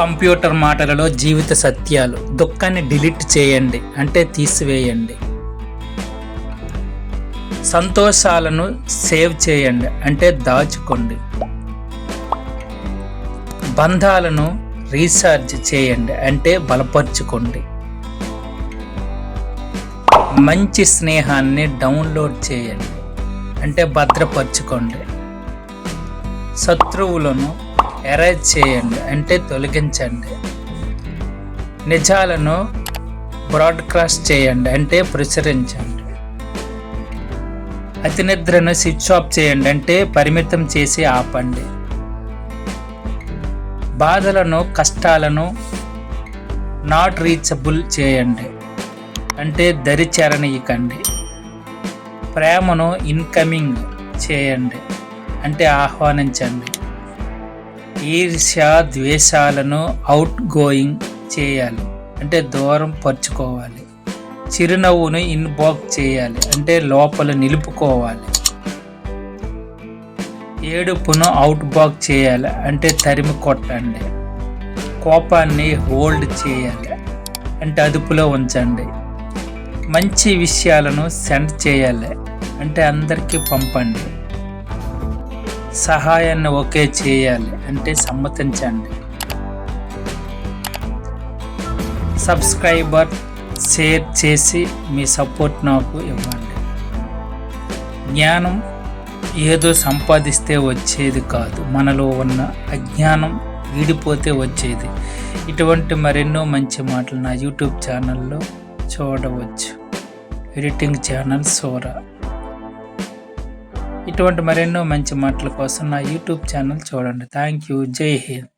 Computer మాటలలో జీవిత సత్యాలు. దుఃఖాన్ని డిలీట్ చేయండి. అంటే తీసివేయండి. సంతోషాలను సేవ్ చేయండి. అంటే దాచుకోండి. బంధాలను రీఛార్జ్ చేయండి. అంటే బలపరుచుకోండి. మంచి స్నేహాన్ని డౌన్లోడ్ చేయండి. అంటే భద్రపరచుకోండి. శత్రువులను ఎరేజ్ చేయండి అంటే తొలగించండి. నిజాలను బ్రాడ్కాస్ట్ చేయండి అంటే ప్రచురించండి. అతి నిద్రను స్విచ్ ఆఫ్ చేయండి అంటే పరిమితం చేసి ఆపండి. బాధలను కష్టాలను నాట్ రీచబుల్ చేయండి అంటే దరి చేరనీయకండి ప్రేమను ఇన్కమింగ్ చేయండి అంటే ఆహ్వానించండి. ఈర్ష్య ద్వేషాలను అవుట్ గోయింగ్ చేయాలి. అంటే దూరం పరుచుకోవాలి. చిరునవ్వును ఇన్బాక్ చేయాలి. అంటే లోపల నిలుపుకోవాలి. ఏడుపును అవుట్ బాక్ చేయాలి. అంటే తరిమి కొట్టండి. కోపాన్ని హోల్డ్ చేయాలి. అంటే అదుపులో ఉంచండి. మంచి విషయాలను సెండ్ చేయాలి. అంటే అందరికీ పంపండి. సహాయాన్ని ఒకే చేయాలి అంటే సమ్మతించండి. సబ్స్క్రైబర్ షేర్ చేసి మీ సపోర్ట్ నాకు ఇవ్వండి. జ్ఞానం ఏదో సంపాదిస్తే వచ్చేది కాదు. మనలో ఉన్న అజ్ఞానం వీడిపోతే వచ్చేది. ఇటువంటి మరెన్నో మంచి మాటలు నా యూట్యూబ్ ఛానల్లో చూడవచ్చు. ఎడిటింగ్ ఛానల్ సోరా. ఇటువంటి మరెన్నో మంచి మాటల కోసం నా యూట్యూబ్ ఛానల్ చూడండి. Thank you Jai Hind.